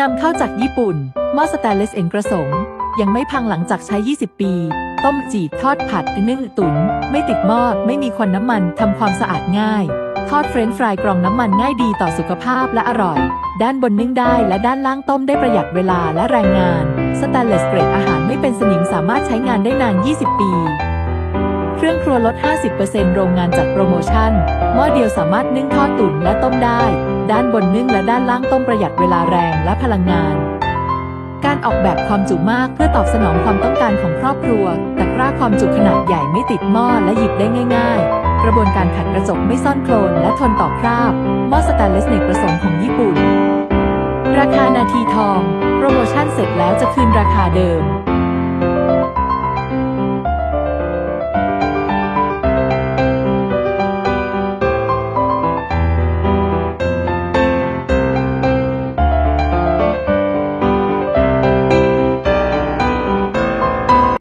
นำเข้าจากญี่ปุ่นหม้อสแตนเลสเอ็นกระสงยังไม่พังหลังจากใช้ 20 ปี ต้มจีบทอดผัดนึ่งตุ๋นไม่ติดหม้อไม่มีควันน้ำมันทำความสะอาดง่าย ทอดเฟรนช์ฟรายกรองน้ำมันง่ายดีต่อสุขภาพและอร่อย ด้านบนนึ่งได้และด้านล่างต้มได้ประหยัดเวลาและแรงงาน สแตนเลสเกรดอาหารไม่เป็นสนิมสามารถใช้งานได้นาน 20 ปี เครื่องครัวลด 50%โรงงานจัดโปรโมชั่น หม้อเดียวสามารถนึ่งทอดตุ๋นและต้มได้ ด้านบนนึ่งและด้านล่างต้มประหยัดเวลาแรงและพลังงาน การออกแบบความจุมากเพื่อตอบสนองความต้องการของครอบครัวตะกร้าความจุขนาดใหญ่ไม่ติดหม้อและหยิบได้ง่าย ๆ กระบวนการขัดกระจกไม่ซ่อนโคลนและทนต่อคราบ หม้อสแตนเลสเนกประสงค์ของญี่ปุ่น ราคานาทีทอง โปรโมชั่นเสร็จแล้วจะคืนราคาเดิม